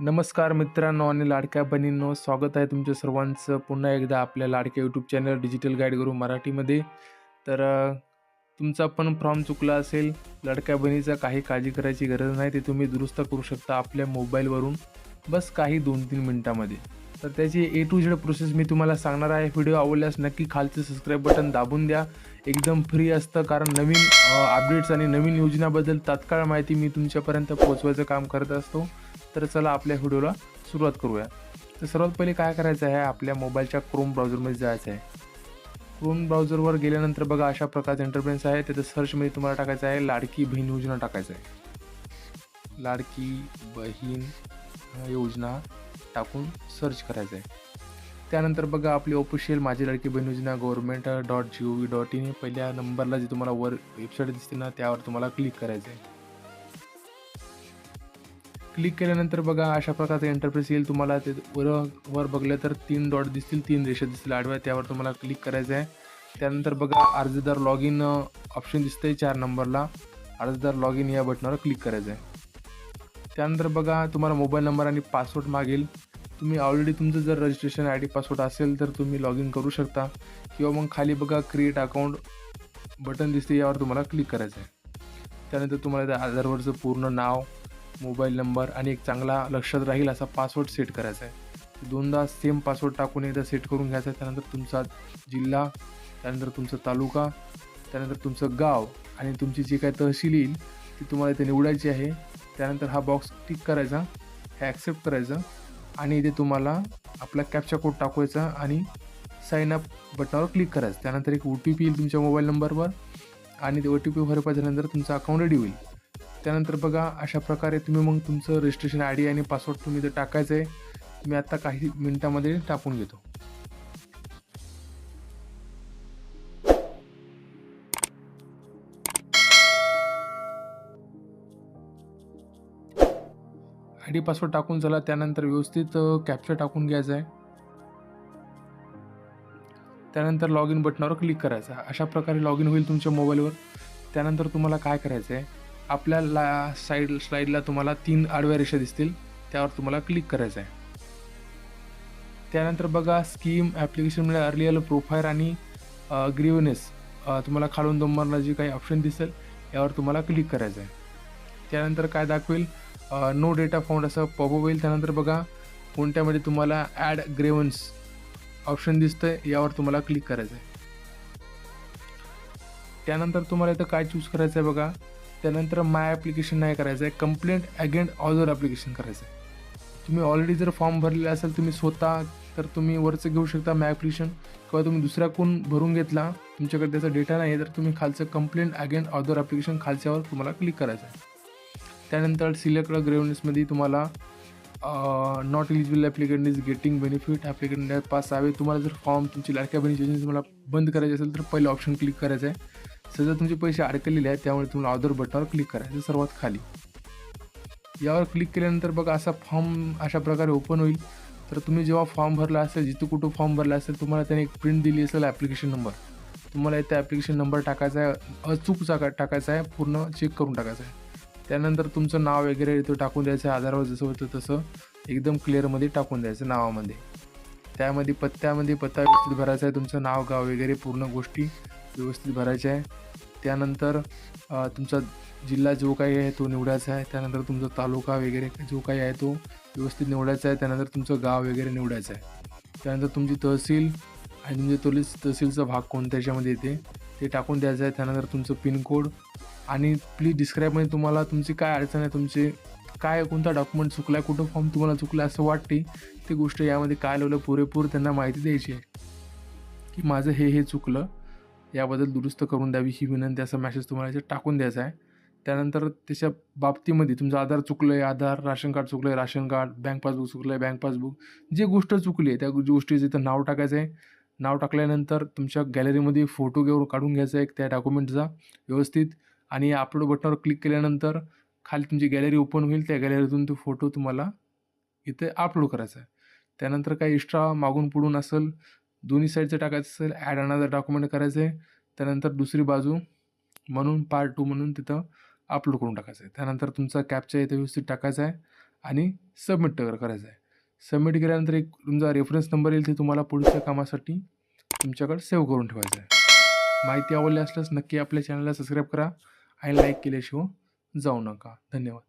नमस्कार मित्रांनो आणि लाडक्या बहिणींनो स्वागत आहे तुमच्या सर्वांचं पुन्हा एकदा आपल्या लाडक्या यूट्यूब चॅनल डिजिटल गाईड गुरु मराठीमध्ये. तर तुमचा पण फॉर्म चुकला असेल लाडक्या बहिणीचा काही काळजी करायची गरज नाही ते तुम्ही दुरुस्त करू शकता आपल्या मोबाईलवरून बस काही दोन तीन मिनटामध्ये. तर त्याची ए टू झेड प्रोसेस मी तुम्हाला सांगणार आहे. व्हिडिओ आवडल्यास नक्की खालचं सबस्क्राईब बटन दाबून द्या. एकदम फ्री असतं कारण नवीन अपडेट्स आणि नवीन योजनाबद्दल तात्काळ माहिती मी तुमच्यापर्यंत पोहोचवायचं काम करत असतो. तर चला आपल्या व्हिडिओला सुरुवात करूया. तर सर्वात पहिले काय करायचं आहे आपल्या मोबाईलच्या क्रोम ब्राउझरमध्ये जायचं आहे. क्रोम ब्राउझरवर गेल्यानंतर बघा अशा प्रकारचे इंटरप्रेन्स आहे. तिथं सर्चमध्ये तुम्हाला टाकायचं आहे लाडकी बहीण योजना टाकायचं आहे. लाडकी बहीण योजना टाकून सर्च करायचं आहे. त्यानंतर बघा आपली ऑफिशियल माझी लाडकी बहीण योजना government dot G O V dot in पहिल्या नंबरला जे तुम्हाला वर वेबसाईट दिसते ना त्यावर तुम्हाला क्लिक करायचं आहे. क्लिक केल्यानंतर बघा अशा प्रकारचा इंटरफेस येईल. तुम्हाला ते वर वर बघलं तर तीन डॉट दिसतील तीन रेषा दिसतील. आडव्या त्यावर तुम्हाला क्लिक करायचं आहे. त्यानंतर बघा अर्जदार लॉग इन ऑप्शन दिसतंय चार नंबरला अर्जदार लॉग इन या बटनावर क्लिक करायचं आहे. त्यानंतर बघा तुम्हाला मोबाईल नंबर आणि पासवर्ड मागेल. तुम्ही ऑलरेडी तुमचं जर रजिस्ट्रेशन आय डी पासवर्ड असेल तर तुम्ही लॉग इन करू शकता. किंवा मग खाली बघा क्रिएट अकाउंट बटन दिसते यावर तुम्हाला क्लिक करायचं आहे. त्यानंतर तुम्हाला त्या आधारवरचं पूर्ण नाव मोबाईल नंबर आणि एक चांगला लक्षात राहील असा पासवर्ड सेट करायचा आहे. दोनदा सेम पासवर्ड टाकून एकदा सेट करून घ्यायचा आहे. त्यानंतर तुमचा जिल्हा त्यानंतर तुमचा तालुका त्यानंतर तुमचं गाव आणि तुमची जी काही तहसील येईल ती तुम्हाला इथे निवडायची आहे. त्यानंतर हा बॉक्स टिक करायचा हे ॲक्सेप्ट करायचं आणि इथे तुम्हाला आपला कॅप्चा कोड टाकवायचा आणि साईन अप बटनावर क्लिक करायचं. त्यानंतर एक ओ टी पी येईल तुमच्या मोबाईल नंबरवर आणि ते ओ टी पी व्हेरीफाय झाल्यानंतर तुमचं अकाउंट रेडी होईल. त्यानंतर बघा अशा प्रकारे तुम्ही मग तुमचं रजिस्ट्रेशन आय डी आणि पासवर्ड तुम्ही इथं टाकायचं आहे मी आत्ता काही मिनटामध्ये टाकून घेतो. आय डी पासवर्ड टाकून चला त्यानंतर व्यवस्थित कॅप्चर टाकून घ्यायचं आहे त्यानंतर लॉग इन बटनावर क्लिक करायचं. आहे. अशा प्रकारे लॉग इन होईल तुमच्या मोबाईलवर त्यानंतर तुम्हाला काय करायचं आहे आपल्या ला साईड स्लाईडला तुम्हाला तीन आडव्या रेषा दिसतील. त्यावर तुम्हाला क्लिक करायचं आहे त्यानंतर बघा स्कीम ॲप्लिकेशनमध्ये अर्ली आलं आणि ग्रीवनेस तुम्हाला खालून नंबरला जे काही ऑप्शन दिसेल यावर तुम्हाला क्लिक करायचं आहे त्यानंतर काय दाखवेल? नो डेटा फाउंड असं पॉपअप होईल. त्यानंतर बघा कोणत्यामध्ये तुम्हाला ॲड ग्रेवन्स ऑप्शन दिसतं यावर तुम्हाला क्लिक करायचं आहे त्यानंतर तुम्हाला इथं काय चूज करायचं आहे बघा? त्यानंतर माय ॲप्लिकेशन नाही करायचं आहे. कंप्लेंट अगेंट ऑदर ॲप्लिकेशन करायचं आहे. तुम्ही ऑलरेडी जर फॉर्म भरलेला असेल तुम्ही स्वतः तर तुम्ही वरचं घेऊ शकता माय ॲप्लिकेशन किंवा तुम्ही दुसऱ्याकडून भरून घेतला तुमच्याकडे त्याचा डेटा नाही आहे तर तुम्ही खालचं कंप्लेंट अगेंट ऑदर ॲप्लिकेशन खालच्यावर तुम्हाला क्लिक करायचं आहे. त्यानंतर सिलेक्ट ग्रेवनेसमध्ये तुम्हाला not eligible applicant is getting benefit applicant passed away. तुम्हाला जर फॉर्म तुमची लाडक्या बहिणीची तुम्हाला बंद करायची असेल तर पहिलं ऑप्शन क्लिक करायचं आहे. सध्या तुमचे पैसे अडकलेले आहेत त्यामुळे तुम्हाला ऑर्डर बटनावर क्लिक करायचं सर्वात खाली. यावर क्लिक केल्यानंतर बघा असा फॉर्म अशा प्रकारे ओपन होईल. तर तुम्ही जेव्हा फॉर्म भरला असेल जिथं कुठं फॉर्म भरला असेल तुम्हाला त्याने एक प्रिंट दिली असेल ॲप्लिकेशन नंबर तुम्हाला इथे ॲप्लिकेशन नंबर टाकायचा आहे. अचूक जागा टाकायचा आहे. पूर्ण चेक करून टाकायचं आहे. त्यानंतर तुमचं नाव वगैरे इथं टाकून द्यायचं आहे. आधारवर जसं होतं तसं एकदम क्लिअरमध्ये टाकून द्यायचं नावामध्ये. त्यामध्ये पत्त्यामध्ये पत्ता व्यवस्थित भरायचा आहे. तुमचं नाव गाव वगैरे पूर्ण गोष्टी व्यवस्थित भरायचे आहे. त्यानंतर तुमचा जिल्हा जो काही आहे तो निवडायचा आहे. त्यानंतर तुमचा तालुका वगैरे जो काही आहे तो व्यवस्थित निवडायचा आहे. त्यानंतर तुमचं गाव वगैरे निवडायचं आहे. त्यानंतर तुमची तहसील आणि तुमचे तोलीस तहसीलचा भाग कोणत्या याच्यामध्ये येते ते टाकून द्यायचं आहे. त्यानंतर तुमचं पिनकोड आणि प्लीज डिस्क्राईबमध्ये म्हणजे तुम्हाला तुमची काय अडचण आहे तुमचे काय कोणता डॉक्युमेंट चुकला कुठं फॉर्म तुम्हाला चुकला असं वाटते ती गोष्ट यामध्ये काय लावलं पुरेपूर त्यांना माहिती द्यायची आहे. की माझं हे हे चुकलं याबद्दल दुरुस्त करून द्यावी ही विनंती असा मॅसेज तुम्हाला याच्यात टाकून द्यायचा आहे. त्यानंतर त्याच्या बाबतीमध्ये तुमचं आधार चुकलं आहे आधार राशन कार्ड चुकलं आहे राशन कार्ड बँक पासबुक चुकलं आहे बँक पासबुक जे गोष्ट चुकली आहे त्या गोष्टीचं इथं नाव टाकायचं आहे. नाव टाकल्यानंतर तुमच्या गॅलरीमध्ये फोटो घेऊन काढून घ्यायचा आहे त्या डॉक्युमेंटचा व्यवस्थित. आणि अपलोड बटनावर क्लिक केल्यानंतर खाली तुमची गॅलरी ओपन होईल त्या गॅलरीतून तो फोटो तुम्हाला इथे अपलोड करायचा आहे. त्यानंतर काही एक्स्ट्रा मागून पुढून असेल दोन्ही साईडचं टाकायचं असेल ॲड अनादर डॉक्युमेंट करायचं आहे त्यानंतर दुसरी बाजू म्हणून पार्ट टू म्हणून तिथं अपलोड करून टाकायचं आहे त्यानंतर तुमचा कॅपचा इथे व्यवस्थित टाकायचा आहे आणि सबमिट करायचं आहे सबमिट केल्यानंतर एक तुमचा रेफरन्स नंबर येईल ते तुम्हाला पुढच्या कामासाठी तुमच्याकडे सेव्ह करून ठेवायचं आहे माहिती आवडली असल्यास नक्की आपल्या चॅनलला सबस्क्राईब करा आणि लाईक केल्याशिवाय जाऊ नका. धन्यवाद.